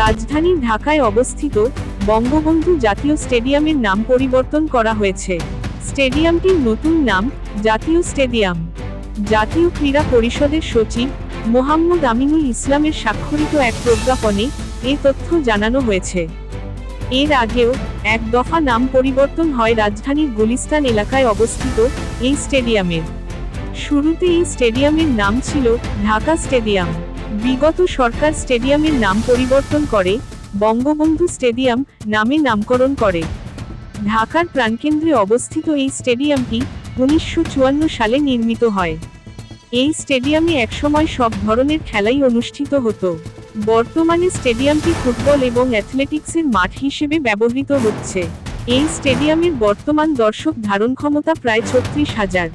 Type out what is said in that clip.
রাজধানী ঢাকায় অবস্থিত বঙ্গবন্ধু জাতীয় স্টেডিয়ামের নাম পরিবর্তন করা হয়েছে। স্টেডিয়ামটির নতুন নাম জাতীয় স্টেডিয়াম। জাতীয় ক্রীড়া পরিষদের সচিব মোহাম্মদ আমিনুল ইসলামের স্বাক্ষরিত এক প্রজ্ঞাপনে এ তথ্য জানানো হয়েছে। এর আগেও এক দফা নাম পরিবর্তন হয় রাজধানীর গুলিস্তান এলাকায় অবস্থিত এই স্টেডিয়ামের। শুরুতে এই স্টেডিয়ামের নাম ছিল ঢাকা স্টেডিয়াম। বিগত সরকার স্টেডিয়ামের নাম পরিবর্তন করে, বঙ্গবন্ধু স্টেডিয়াম নামে নামকরণ করে। ঢাকার প্রাণকেন্দ্রে অবস্থিত এই স্টেডিয়ামটি উনিশশো চুয়ান্ন সালে নির্মিত হয়। এই স্টেডিয়ামে একসময় সব ধরনের খেলাই অনুষ্ঠিত হতো। বর্তমানে স্টেডিয়ামটি ফুটবল এবং অ্যাথলেটিক্সের মাঠ হিসেবে ব্যবহৃত হচ্ছে। এই স্টেডিয়ামের বর্তমান দর্শক ধারণ ক্ষমতা প্রায় ছত্রিশ হাজার।